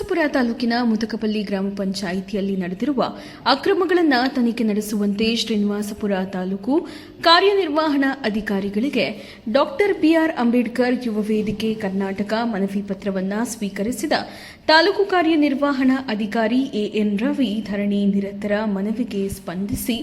ಶ್ರೀನಿವಾಸಪುರ ತಾಲೂಕಿನ ಮುತಕಪಲ್ಲಿ ಗ್ರಾಮ ಪಂಚಾಯಿತಿಯಲ್ಲಿ ನಡೆದಿರುವ ಅಕ್ರಮಗಳನ್ನು ತನಿಖೆ ನಡೆಸುವಂತೆ ಶ್ರೀನಿವಾಸಪುರ ತಾಲೂಕು ಕಾರ್ಯನಿರ್ವಹಣಾ ಅಧಿಕಾರಿಗಳಿಗೆ ಡಾಕ್ಟರ್ ಬಿಆರ್ ಅಂಬೇಡ್ಕರ್ ಯುವ ವೇದಿಕೆ ಕರ್ನಾಟಕ ಮನವಿ ಪತ್ರವನ್ನು ಸ್ವೀಕರಿಸಿದ ತಾಲೂಕು ಕಾರ್ಯನಿರ್ವಹಣಾ ಅಧಿಕಾರಿ ಎಎನ್ ರವಿ ಧರಣಿ ನಿರತರ ಮನವಿಗೆ ಸ್ಪಂದಿಸಿ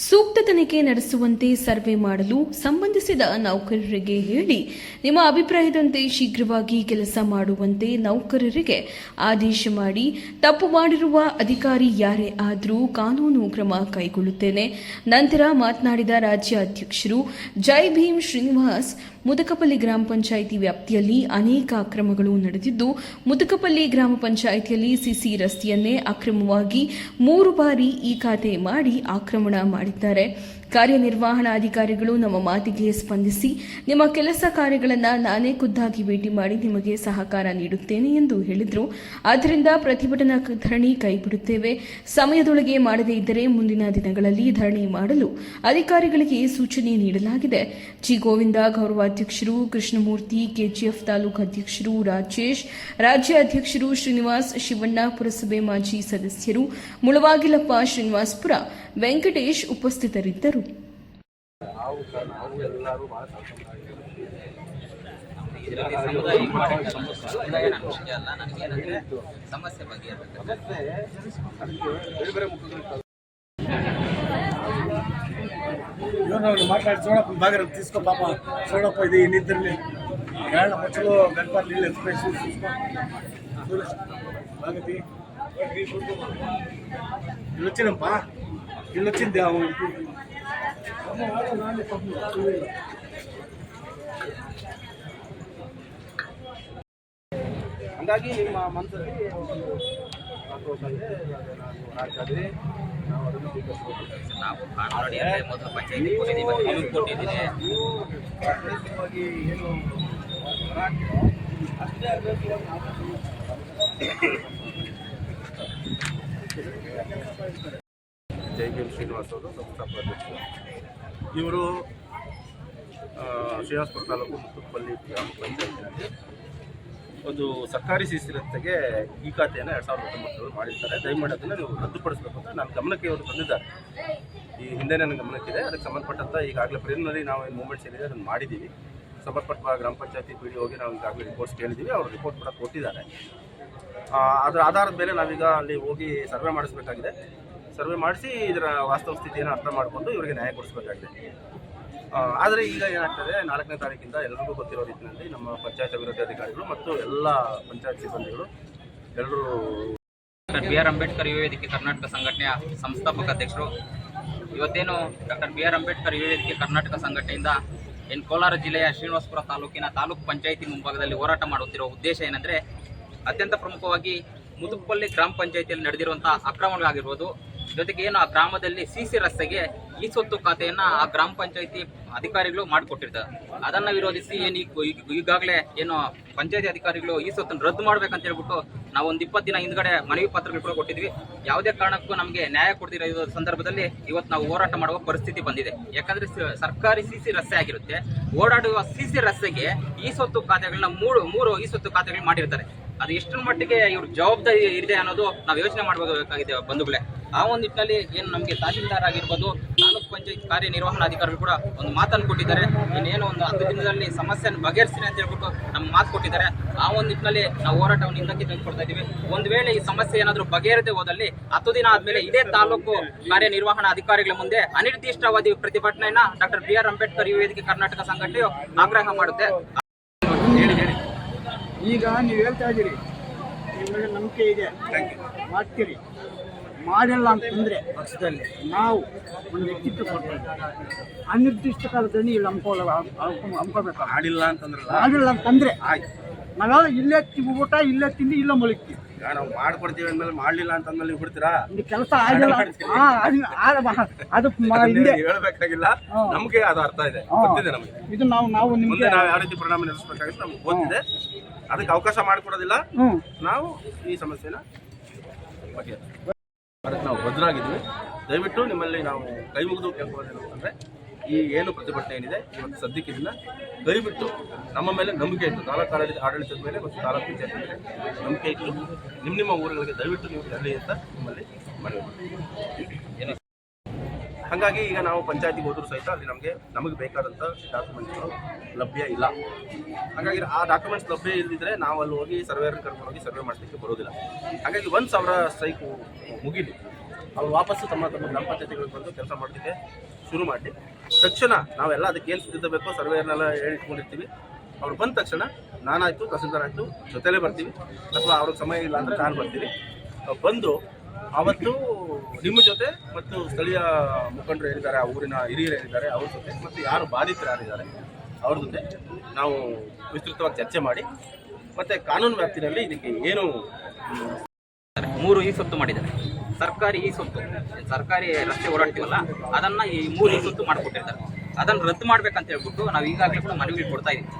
ಸೂಕ್ತ ತನಿಖೆ ನಡೆಸುವಂತೆ ಸರ್ವೆ ಮಾಡಲು ಸಂಬಂಧಿಸಿದ ನೌಕರರಿಗೆ ಹೇಳಿ, ನಿಮ್ಮ ಅಭಿಪ್ರಾಯದಂತೆ ಶೀಘ್ರವಾಗಿ ಕೆಲಸ ಮಾಡುವಂತೆ ನೌಕರರಿಗೆ ಆದೇಶ ಮಾಡಿ, ತಪ್ಪು ಮಾಡಿರುವ ಅಧಿಕಾರಿ ಯಾರೇ ಆದರೂ ಕಾನೂನು ಕ್ರಮ ಕೈಗೊಳ್ಳುತ್ತೇನೆ. ನಂತರ ಮಾತನಾಡಿದ ರಾಜ್ಯ ಅಧ್ಯಕ್ಷರು ಜೈ ಭೀಮ್ ಶ್ರೀನಿವಾಸ್ ಮುದಕಪಲ್ಲಿ ಗ್ರಾಮ ಪಂಚಾಯಿತಿ ವ್ಯಾಪ್ತಿಯಲ್ಲಿ ಅನೇಕ ಅಕ್ರಮಗಳು ನಡೆದಿದ್ದು, ಮುದಕಪಲ್ಲಿ ಗ್ರಾಮ ಪಂಚಾಯಿತಿಯಲ್ಲಿ ಸಿಸಿ ರಸ್ತೆಯನ್ನೇ ಅಕ್ರಮವಾಗಿ ಮೂರು ಬಾರಿ ಈ ಖಾತೆ ಮಾಡಿ ಆಕ್ರಮಣ ಮಾಡಿದ್ದಾರೆ. ಕಾರ್ಯನಿರ್ವಹಣಾಧಿಕಾರಿಗಳು ನಮ್ಮ ಮಾತಿಗೆ ಸ್ಪಂದಿಸಿ, ನಿಮ್ಮ ಕೆಲಸ ಕಾರ್ಯಗಳನ್ನು ನಾನೇ ಖುದ್ದಾಗಿ ಭೇಟಿ ಮಾಡಿ ನಿಮಗೆ ಸಹಕಾರ ನೀಡುತ್ತೇನೆ ಎಂದು ಹೇಳಿದರು. ಆದ್ದರಿಂದ ಪ್ರತಿಭಟನಾ ಧರಣಿ ಕೈಬಿಡುತ್ತೇವೆ. ಸಮಯದೊಳಗೆ ಮಾಡದೇ ಇದ್ದರೆ ಮುಂದಿನ ದಿನಗಳಲ್ಲಿ ಧರಣಿ ಮಾಡಲು ಅಧಿಕಾರಿಗಳಿಗೆ ಸೂಚನೆ ನೀಡಲಾಗಿದೆ. ಜಿ ಗೋವಿಂದ ಗೌರವಾಧ್ಯಕ್ಷರು ಕೃಷ್ಣಮೂರ್ತಿ, ಕೆಜಿಎಫ್ ತಾಲೂಕು ಅಧ್ಯಕ್ಷರು ರಾಜೇಶ್, ರಾಜ್ಯ ಅಧ್ಯಕ್ಷರು ಶ್ರೀನಿವಾಸ್ ಶಿವಣ್ಣ, ಪುರಸಭೆ ಮಾಜಿ ಸದಸ್ಯರು ಮುಳವಾಗಿಲಪ್ಪ ಶ್ರೀನಿವಾಸ್ಪುರ, ವೆಂಕಟೇಶ್ ಉಪಸ್ಥಿತರಿದ್ದರು. ನಾವು ಸರ್ ಇರ್ಬೇಕು. ಬೇರೆ ಬೇರೆ ಮುಖಗಳು ಇವನು మాట్లాడి చూడప్ప బాగా తీసుకో పాప చూడప్ప ఇది ఇన్నిద్దరిని ఏళ్ళ మధ్యలో గణపతి నీళ్ళు ఎక్స్ప్రెస్ చూసుకో చూడు బాగా తీ ఇల్లు వచ్చినప్పా ఇల్లు వచ్చింది అవును ಹಂಗಾಗಿ ನಿಮ್ಮ ಮನಸ್ಸಲ್ಲಿ ನಾವು ಅದನ್ನು ಸ್ವೀಕರಿಸಬೇಕು ನಾವು ಕಾನೂನು ಅಡಿಯಲ್ಲಿ ಮೊದಲು ಪಂಚಾಯತಿ ಕೊಟ್ಟಿದ್ದೀವಿ ನಿಮಗೆ ಕೊಟ್ಟಿದ್ದೀನಿ. ಪ್ರಾಥಮಿಕವಾಗಿ ಏನು ಅಷ್ಟೇ ಜೈ ಭೀಮ್ ಶ್ರೀನಿವಾಸ್ ಅವರು ಸಂಸ್ಥಾಪಕ ಅಧ್ಯಕ್ಷರು. ಇವರು ಶ್ರೀನಿವಾಸ್ಪುರ ತಾಲೂಕು ಮುತ್ತುಪಲ್ಲಿ ಗ್ರಾಮ ಪಂಚಾಯತಿನಲ್ಲಿ ಒಂದು ಸರ್ಕಾರಿ ಸಿಸಿ ರಸ್ತೆಗೆ ಈ ಖಾತೆಯನ್ನು ಎರಡು ಸಾವಿರದ ಹತ್ತೊಂಬತ್ತರಲ್ಲಿ ಮಾಡಿರ್ತಾರೆ. ದಯಮಾಡಿ ಅದನ್ನು ನೀವು ರದ್ದುಪಡಿಸಬೇಕು ಅಂತ ನನ್ನ ಗಮನಕ್ಕೆ ಇವರು ಬಂದಿದ್ದಾರೆ ಈ ಹಿಂದೆ ನನ್ನ ಗಮನಕ್ಕಿದೆ ಅದಕ್ಕೆ ಸಂಬಂಧಪಟ್ಟಂಥ ಈಗಾಗಲೇ ಪ್ರಿಲಿಮಿನರಿ ನಾವು ಏನು ಮೂವ್ಮೆಂಟ್ಸ್ ಏನಿದೆ ಅದನ್ನು ಮಾಡಿದ್ದೀವಿ ಸಂಬಂಧಪಟ್ಟ ಗ್ರಾಮ ಪಂಚಾಯತಿ ಪಿ ಡಿ ಹೋಗಿ ನಾವು ಈಗಾಗಲೇ ರಿಪೋರ್ಟ್ಸ್ ಕೇಳಿದ್ದೀವಿ ಅವರು ರಿಪೋರ್ಟ್ ಕೂಡ ಕೊಟ್ಟಿದ್ದಾರೆ. ಅದರ ಆಧಾರದ ಮೇಲೆ ನಾವೀಗ ಅಲ್ಲಿ ಹೋಗಿ ಸರ್ವೆ ಮಾಡಿಸಬೇಕಾಗಿದೆ. ಸರ್ವೆ ಮಾಡಿಸಿ ಇದರ ವಾಸ್ತವ ಸ್ಥಿತಿಯನ್ನು ಅರ್ಥ ಮಾಡಿಕೊಂಡು ಇವರಿಗೆ ನ್ಯಾಯ ಕೊಡಿಸಬೇಕಾಗಿದೆ. ಆದರೆ ಈಗ ಏನಾಗ್ತದೆ, ನಾಲ್ಕನೇ ತಾರೀಕಿಂದ ಎಲ್ಲರಿಗೂ ಗೊತ್ತಿರೋ ರೀತಿಯಲ್ಲಿ ನಮ್ಮ ಪಂಚಾಯತ್ ಅಭಿವೃದ್ಧಿ ಅಧಿಕಾರಿಗಳು ಮತ್ತು ಎಲ್ಲ ಪಂಚಾಯತ್ ಸಿಬ್ಬಂದಿಗಳು ಎಲ್ಲರೂ ಡಾಕ್ಟರ್ ಬಿ ಆರ್ ಅಂಬೇಡ್ಕರ್ ಯುವ ಕರ್ನಾಟಕ ಸಂಘಟನೆಯ ಸಂಸ್ಥಾಪಕ ಅಧ್ಯಕ್ಷರು. ಇವತ್ತೇನು ಡಾಕ್ಟರ್ ಬಿ ಆರ್ ಅಂಬೇಡ್ಕರ್ ಯುವ ವೇದಿಕೆ ಕರ್ನಾಟಕ ಸಂಘಟನೆಯಿಂದ ಏನು ಕೋಲಾರ ಜಿಲ್ಲೆಯ ಶ್ರೀನಿವಾಸಪುರ ತಾಲೂಕಿನ ತಾಲೂಕು ಪಂಚಾಯಿತಿ ಮುಂಭಾಗದಲ್ಲಿ ಹೋರಾಟ ಮಾಡುತ್ತಿರುವ ಉದ್ದೇಶ ಏನಂದ್ರೆ, ಅತ್ಯಂತ ಪ್ರಮುಖವಾಗಿ ಮುದುಕಪಲ್ಲಿ ಗ್ರಾಮ ಪಂಚಾಯಿತಿಯಲ್ಲಿ ನಡೆದಿರುವಂಥ ಅಕ್ರಮಗಳಾಗಿರ್ಬೋದು ಜೊತೆಗೆ ಏನು ಆ ಗ್ರಾಮದಲ್ಲಿ ಸಿಸಿ ರಸ್ತೆಗೆ ಈ ಸ್ವತ್ತು ಖಾತೆಯನ್ನ ಆ ಗ್ರಾಮ ಪಂಚಾಯಿತಿ ಅಧಿಕಾರಿಗಳು ಮಾಡಿಕೊಟ್ಟಿರ್ತಾರೆ. ಅದನ್ನ ವಿರೋಧಿಸಿ ಏನು ಈಗ- ಈಗ- ಈಗಾಗಲೇ ಏನು ಪಂಚಾಯತಿ ಅಧಿಕಾರಿಗಳು ಈ ಸ್ವತ್ತನ್ನು ರದ್ದು ಮಾಡ್ಬೇಕಂತ ಹೇಳ್ಬಿಟ್ಟು ನಾವು ಒಂದು ಇಪ್ಪತ್ತು ದಿನ ಹಿಂದ್ಗಡೆ ಮನವಿ ಪತ್ರಗಳು ಕೂಡ ಕೊಟ್ಟಿದ್ವಿ. ಯಾವುದೇ ಕಾರಣಕ್ಕೂ ನಮಗೆ ನ್ಯಾಯ ಕೊಡ್ತಿರೋ ಸಂದರ್ಭದಲ್ಲಿ ಇವತ್ತು ನಾವು ಹೋರಾಟ ಮಾಡುವ ಪರಿಸ್ಥಿತಿ ಬಂದಿದೆ. ಯಾಕಂದ್ರೆ ಸರ್ಕಾರಿ ಸಿಸಿ ರಸ್ತೆ ಆಗಿರುತ್ತೆ. ಓಡಾಡುವ ಸಿಸಿ ರಸ್ತೆಗೆ ಈ ಸ್ವತ್ತು ಖಾತೆಗಳನ್ನ ಮೂರು ಮೂರು ಈ ಸ್ವತ್ತು ಖಾತೆಗಳು ಮಾಡಿರ್ತಾರೆ. ಅದು ಎಷ್ಟರ ಮಟ್ಟಿಗೆ ಇವ್ರ ಜವಾಬ್ದಾರಿ ಇದೆ ಅನ್ನೋದು ನಾವು ಯೋಚನೆ ಮಾಡಬೇಕಾಗಿದೆ ಬಂಧುಗಳೇ. ಆ ಒಂದು ನಿಟ್ಟಿನಲ್ಲಿ ಏನು ನಮಗೆ ತಹಸೀಲ್ದಾರ್ ಆಗಿರ್ಬೋದು ತಾಲೂಕ್ ಪಂಚಾಯತ್ ಕಾರ್ಯನಿರ್ವಹಣಾಧಿಕಾರಿಗಳು ಕೂಡ ಒಂದು ಮಾತನ್ನು ಕೊಟ್ಟಿದ್ದಾರೆ. ಇನ್ನೇನು ಒಂದು ಹತ್ತು ದಿನದಲ್ಲಿ ಸಮಸ್ಯೆಯನ್ನು ಬಗೆಹರಿಸ್ತೀನಿ ಅಂತ ಹೇಳ್ಬಿಟ್ಟು ನಮ್ಗೆ ಮಾತು ಕೊಟ್ಟಿದ್ದಾರೆ. ಆ ಒಂದು ನಿಟ್ಟಿನಲ್ಲಿ ನಾವು ಹೋರಾಟವನ್ನು ಹಿಂದಕ್ಕೆ ತೆಗೆದುಕೊಳ್ತಾ ಇದ್ದೀವಿ. ಒಂದು ವೇಳೆ ಈ ಸಮಸ್ಯೆ ಏನಾದರೂ ಬಗೆಹರದೆ ಹೋದಲ್ಲಿ ಹತ್ತು ದಿನ ಆದ್ಮೇಲೆ ಇದೇ ತಾಲೂಕು ಕಾರ್ಯನಿರ್ವಹಣಾ ಅಧಿಕಾರಿಗಳ ಮುಂದೆ ಅನಿರ್ದಿಷ್ಟಾವಧಿ ಪ್ರತಿಭಟನೆಯನ್ನ ಡಾಕ್ಟರ್ ಬಿ ಆರ್ ಅಂಬೇಡ್ಕರ್ ಯುವ ವೇದಿಕೆ ಕರ್ನಾಟಕ ಸಂಘಟನೆಯು ಆಗ್ರಹ ಮಾಡುತ್ತೆ. ಈಗ ನೀವು ಹೇಳ್ತಾ ಇದ್ದೀರಿ. ನಿಮಗೆ ನಂಬಿಕೆ ಇದೆ. ಮಾಡ್ತೀರಿ. ಮಾಡಿಲ್ಲ ಅಂತಂದರೆ ಪಕ್ಷದಲ್ಲಿ ನಾವು ಒಂದು ವ್ಯಕ್ತಿತ್ವ ಕೊಡ್ತೇವೆ. ಅನಿರ್ದಿಷ್ಟ ಕಾಲದಲ್ಲಿ ಇಲ್ಲಿ ಹಮ್ಕೊಳ್ಳ ಹಮ್ಕೋಬೇಕು ಮಾಡಿಲ್ಲ ಅಂತಂದ್ರೆ ಮಾಡಿಲ್ಲ ಅಂತಂದರೆ ಆಯ್ತು. ನಾವೆಲ್ಲ ಇಲ್ಲೇ ಊಟ ಇಲ್ಲೇ ತಿಂದು ಇಲ್ಲೇ ಮಲಗ್ತೀವಿ. ನಾವು ಮಾಡ್ಕೊಡ್ತೀವಿ ಅಂದ್ಮೇಲೆ ಮಾಡಲಿಲ್ಲ ಅಂತಂದ್ಮೇಲೆ ನೀವು ಬಿಡ್ತೀರಾ? ಕೆಲಸ ಆಗಿಲ್ಲ. ಅದು- ಹೇಳ್ಬೇಕಾಗಿಲ್ಲ. ಹಾ. ಅದು ಅರ್ಥ ಇದೆ. ಗೊತ್ತಿದೆ ನಮಗೆ. ಇದು ನಾವು ನಾವು ನಿಮಗೆ ನಿಮ್ಗೆ ನಾವು ಯಾವ ರೀತಿ ಪರಿಣಾಮ ನಡೆಸಬೇಕಾಗುತ್ತೆ ನಮ್ಗೆ ಗೊತ್ತಿದೆ. ಅದಕ್ಕೆ ಅವಕಾಶ ಮಾಡಿಕೊಡೋದಿಲ್ಲ. ನಾವು ಈ ಸಮಸ್ಯೆನ ಬಗ್ಗೆ ಭದ್ರಾಗಿದ್ವಿ ದಯವಿಟ್ಟು ನಿಮ್ಮಲ್ಲಿ ನಾವು ಕೈ ಮುಗಿದು ಕೇಳ್ಕೊಳ್ಳೋದೇನು ಅಂತಂದ್ರೆ ಈ ಏನು ಪ್ರತಿಭಟನೆ ಏನಿದೆ, ಇವತ್ತು ಸದ್ಯಕ್ಕೆ ಇದನ್ನ ದಯವಿಟ್ಟು ನಮ್ಮ ಮೇಲೆ ನಂಬಿಕೆ ಇತ್ತು ತಾಲೂಕು ಆಡಳಿತ ಆಡಳಿತದ ಮೇಲೆ ಮತ್ತು ತಾಲೂಕು ಪಂಚಾಯತ್ ಮೇಲೆ ನಂಬಿಕೆ ಇತ್ತು ನಿಮ್ಮ ನಿಮ್ಮ ಊರುಗಳಿಗೆ ದಯವಿಟ್ಟು ನೀವು ತೆರಳಿ ಅಂತ ನಿಮ್ಮಲ್ಲಿ ಮನವಿ. ಹಾಗಾಗಿ ಈಗ ನಾವು ಪಂಚಾಯತಿಗೆ ಹೋದರೂ ಸಹಿತ ಅಲ್ಲಿ ನಮಗೆ ನಮಗೆ ಬೇಕಾದಂಥ ಡಾಕ್ಯುಮೆಂಟ್ಸ್ಗಳು ಲಭ್ಯ ಇಲ್ಲ. ಹಾಗಾಗಿ ಆ ಡಾಕ್ಯುಮೆಂಟ್ಸ್ ಲಭ್ಯ ಇಲ್ಲದಿದ್ದರೆ ನಾವು ಅಲ್ಲಿ ಹೋಗಿ ಸರ್ವೇರ್ ಕರ್ಕೊಂಡು ಹೋಗಿ ಸರ್ವೆ ಮಾಡಲಿಕ್ಕೆ ಬರೋದಿಲ್ಲ ಹಾಗಾಗಿ ಒಂದು ಸಾವಿರ ಸ್ಟ್ರೈಕು ಮುಗಿಲಿ. ಅವ್ರು ವಾಪಸ್ಸು ತಮ್ಮ ತಮ್ಮ ಗ್ರಾಮ ಪಂಚಾಯತಿಗಳಿಗೆ ಬಂದು ಕೆಲಸ ಮಾಡಲಿಕ್ಕೆ ಶುರು ಮಾಡಿ. ತಕ್ಷಣ ನಾವೆಲ್ಲ ಅದಕ್ಕೆ ಏನು ಸಿದ್ಧತೆ ಬೇಕೋ ಸರ್ವೇರ್ನೆಲ್ಲ ಹೇಳಿಟ್ಕೊಂಡಿರ್ತೀವಿ. ಅವ್ರು ಬಂದ ತಕ್ಷಣ ನಾನಾಯಿತು ತಹಸೀಲ್ದಾರ್ ಆಯಿತು ಜೊತೆಲೇ ಬರ್ತೀವಿ. ಅಥವಾ ಅವ್ರಿಗೆ ಸಮಯ ಇಲ್ಲ ಅಂದರೆ ನಾನು ಬರ್ತೀನಿ. ಬಂದು ಅವತ್ತು ನಿಮ್ಮ ಜೊತೆ ಮತ್ತು ಸ್ಥಳೀಯ ಮುಖಂಡರು ಏನಿದ್ದಾರೆ ಆ ಊರಿನ ಹಿರಿಯರು ಏನಿದ್ದಾರೆ ಅವ್ರ ಜೊತೆ ಮತ್ತು ಯಾರು ಬಾಧಿತರು ಯಾರಿದ್ದಾರೆ, ಅವ್ರ ಜೊತೆ ನಾವು ವಿಸ್ತೃತವಾಗಿ ಚರ್ಚೆ ಮಾಡಿ ಮತ್ತು ಕಾನೂನು ವ್ಯಾಪ್ತಿನಲ್ಲಿ ಇದಕ್ಕೆ ಏನು ಮೂರು ಈ ಸೊತ್ತು ಮಾಡಿದ್ದಾರೆ. ಸರ್ಕಾರಿ ಈ ಸೊತ್ತು ಸರ್ಕಾರಿ ರಸ್ತೆ ಓಡಾಡ್ತೀವಲ್ಲ ಅದನ್ನ ಈ ಮೂರು ಈ ಸೊತ್ತು ಮಾಡಿಕೊಟ್ಟಿರ್ತಾರೆ. ಅದನ್ನು ರದ್ದು ಮಾಡ್ಬೇಕಂತ ಹೇಳ್ಬಿಟ್ಟು ನಾವು ಈಗಾಗಲೇ ಕೂಡ ಮನವಿ ಕೊಡ್ತಾ ಇದ್ದೀವಿ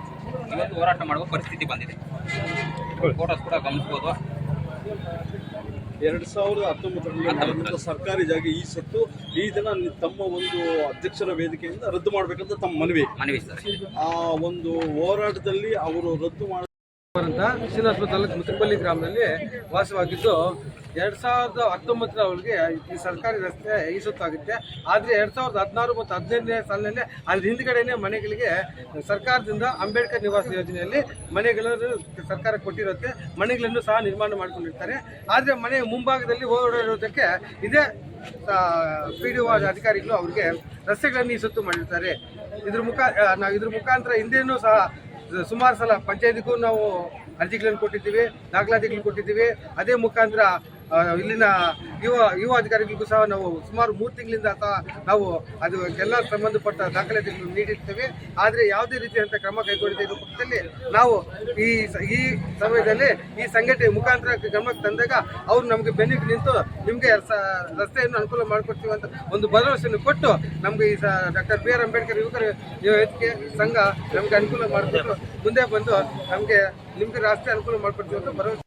ಇವತ್ತು ಹೋರಾಟ ಮಾಡುವ ಪರಿಸ್ಥಿತಿ ಬಂದಿದೆ. ಫೋಟೋಸ್ ಕೂಡ ಗಮನಿಸ್ಬೋದು. ಎರಡು ಸಾವಿರದ ಹತ್ತೊಂಬತ್ತರಲ್ಲಿ ಸರ್ಕಾರಿ ಜಾಗ ಈ ಸತ್ತು ಈ ದಿನ ತಮ್ಮ ಒಂದು ಅಧ್ಯಕ್ಷರ ವೇದಿಕೆಯಿಂದ ರದ್ದು ಮಾಡಬೇಕಂತ ತಮ್ಮ ಮನವಿ. ಮನವಿ ಸರ್. ಆ ಒಂದು ಹೋರಾಟದಲ್ಲಿ ಅವರು ರದ್ದು ಮಾಡ ಅಂತ ಶ್ರೀನಿವಾಸಪುರ ತಾಲೂಕು ಮುತ್ತಿಪಲ್ಲಿ ಗ್ರಾಮದಲ್ಲಿ ವಾಸವಾಗಿದ್ದು ಎರಡ್ ಸಾವಿರದ ಹತ್ತೊಂಬತ್ತರ ಅವ್ರಿಗೆ ಈ ಸರ್ಕಾರಿ ರಸ್ತೆ ಈ ಆದರೆ ಎರಡ್ ಸಾವಿರದ ಹದಿನಾರು ಮತ್ತು ಹದಿನೈದನೇ ಸಾಲಿನಲ್ಲಿ, ಅದ್ರ ಹಿಂದ್ಗಡೆನೆ ಮನೆಗಳಿಗೆ ಸರ್ಕಾರದಿಂದ ಅಂಬೇಡ್ಕರ್ ನಿವಾಸ ಯೋಜನೆಯಲ್ಲಿ ಮನೆಗಳನ್ನು ಸರ್ಕಾರ ಕೊಟ್ಟಿರುತ್ತೆ. ಮನೆಗಳನ್ನು ಸಹ ನಿರ್ಮಾಣ ಮಾಡಿಕೊಂಡಿರ್ತಾರೆ. ಆದರೆ ಮನೆಯ ಮುಂಭಾಗದಲ್ಲಿ ಓಡಾಡಿರೋದಕ್ಕೆ ಇದೇ ಪಿ ಡಿ ಅಧಿಕಾರಿಗಳು ಅವ್ರಿಗೆ ರಸ್ತೆಗಳನ್ನು ಈ ಸುತ್ತು ಮಾಡಿರ್ತಾರೆ. ಇದ್ರ ಮುಖ ನಾವು ಇದ್ರ ಮುಖಾಂತರ ಹಿಂದೆನೂ ಸಹ ಸುಮಾರು ಸಲ ಪಂಚಾಯತಿಗೂ ನಾವು ಅರ್ಜಿಗಳನ್ನು ಕೊಟ್ಟಿದ್ದೀವಿ, ದಾಖಲಾತಿಗಳನ್ನು ಕೊಟ್ಟಿದ್ದೀವಿ. ಅದೇ ಮುಖಾಂತರ ಇಲ್ಲಿನ ಯುವ ಯುವ ಅಧಿಕಾರಿಗಳಿಗೂ ಸಹ ನಾವು ಸುಮಾರು ಮೂರು ತಿಂಗಳಿಂದ ಅಥವಾ ನಾವು ಅದು ಎಲ್ಲ ಸಂಬಂಧಪಟ್ಟ ದಾಖಲಾತಿಗಳನ್ನು ನೀಡಿರ್ತೇವೆ. ಆದರೆ ಯಾವುದೇ ರೀತಿಯಂಥ ಕ್ರಮ ಕೈಗೊಂಡಿದೆ ಇರುವ ಪಕ್ಷದಲ್ಲಿ ನಾವು ಈ ಈ ಸಮಯದಲ್ಲಿ ಈ ಸಂಘಟನೆ ಮುಖಾಂತರ ಕ್ರಮಕ್ಕೆ ತಂದಾಗ ಅವರು ನಮಗೆ ಬೆನ್ನಿಗೆ ನಿಂತು ನಿಮಗೆ ರಸ್ತೆಯನ್ನು ಅನುಕೂಲ ಮಾಡಿಕೊಡ್ತೀವಿ ಅಂತ ಒಂದು ಭರವಸೆಯನ್ನು ಕೊಟ್ಟು ನಮಗೆ ಈ ಡಾಕ್ಟರ್ ಬಿ ಆರ್ ಅಂಬೇಡ್ಕರ್ ಯುವಕರ ಯುವಕೆ ಸಂಘ ನಮಗೆ ಅನುಕೂಲ ಮಾಡಿಕೊಟ್ಟು ಮುಂದೆ ಬಂದು ನಮಗೆ ನಿಮಗೆ ರಸ್ತೆ ಅನುಕೂಲ ಮಾಡಿಕೊಡ್ತೀವಿ ಅಂತ ಭರವಸೆ